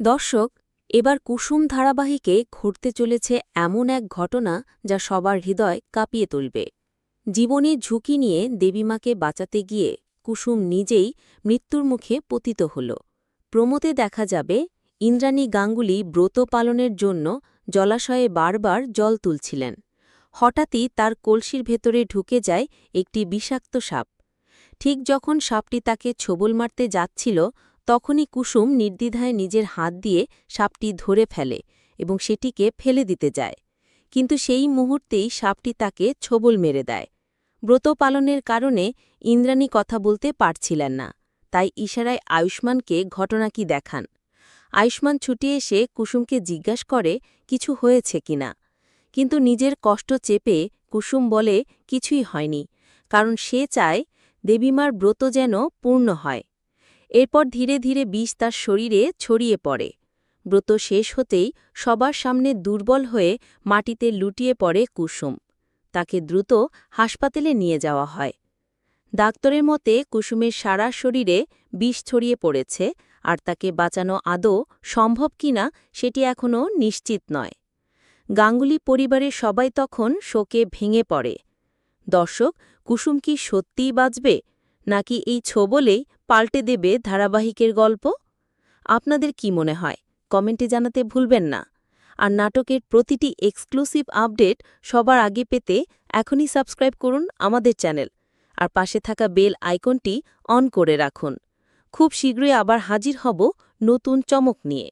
দর্শক, এবার কুসুম ধারাবাহিকে ঘটতে চলেছে এমন এক ঘটনা যা সবার হৃদয় কাঁপিয়ে তুলবে। জীবনের ঝুঁকি নিয়ে দেবীমাকে বাঁচাতে গিয়ে কুসুম নিজেই মৃত্যুর মুখে পতিত হল। প্রমোতে দেখা যাবে, ইন্দ্রাণী গাঙ্গুলি ব্রত পালনের জন্য জলাশয়ে বারবার জল তুলছিলেন। হঠাৎই তার কলসির ভেতরে ঢুকে যায় একটি বিষাক্ত সাপ। ঠিক যখন সাপটি তাকে ছোবল মারতে যাচ্ছিল তখনই কুসুম নির্দ্বিধায় নিজের হাত দিয়ে সাপটি ধরে ফেলে এবং সেটিকে ফেলে দিতে যায়। কিন্তু সেই মুহূর্তেই সাপটি তাকে ছোবল মেরে দেয়। ব্রত পালনের কারণে ইন্দ্রাণী কথা বলতে পারছিলেন না, তাই ইশারায় আয়ুষ্মানকে ঘটনা কি দেখান? আয়ুষ্মান ছুটে এসে কুসুমকে জিজ্ঞাসা করে কিছু হয়েছে কিনা কিন্তু নিজের কষ্ট চেপে কুসুম বলে, কিছুই হয়নি। কারণ সে চায় দেবীমার ব্রত যেন পূর্ণ হয়। এরপর ধীরে ধীরে বিষ তার শরীরে ছড়িয়ে পড়ে। ব্রত শেষ হতেই সবার সামনে দুর্বল হয়ে মাটিতে লুটিয়ে পড়ে কুসুম। তাকে দ্রুত হাসপাতালে নিয়ে যাওয়া হয়। ডাক্তারের মতে কুসুমের সারা শরীরে বিষ ছড়িয়ে পড়েছে আর তাকে বাঁচানো আদৌ সম্ভব কিনা সেটি এখনও নিশ্চিত নয়। গাঙ্গুলি পরিবারের সবাই তখন শোকে ভেঙে পড়ে। দর্শক, কুসুম কি সত্যিই বাঁচবে? নাকি এই ছোবলেই পাল্টে দেবে ধারাবাহিকের গল্প? আপনাদের কি মনে হয়? কমেন্টে জানাতে ভুলবেন না। আর নাটকের প্রতিটি এক্সক্লুসিভ আপডেট সবার আগে পেতে এখনই সাবস্ক্রাইব করুন আমাদের চ্যানেল। আর পাশে থাকা বেল আইকনটি অন করে রাখুন। খুব শীঘ্রই আবার হাজির হব নতুন চমক নিয়ে।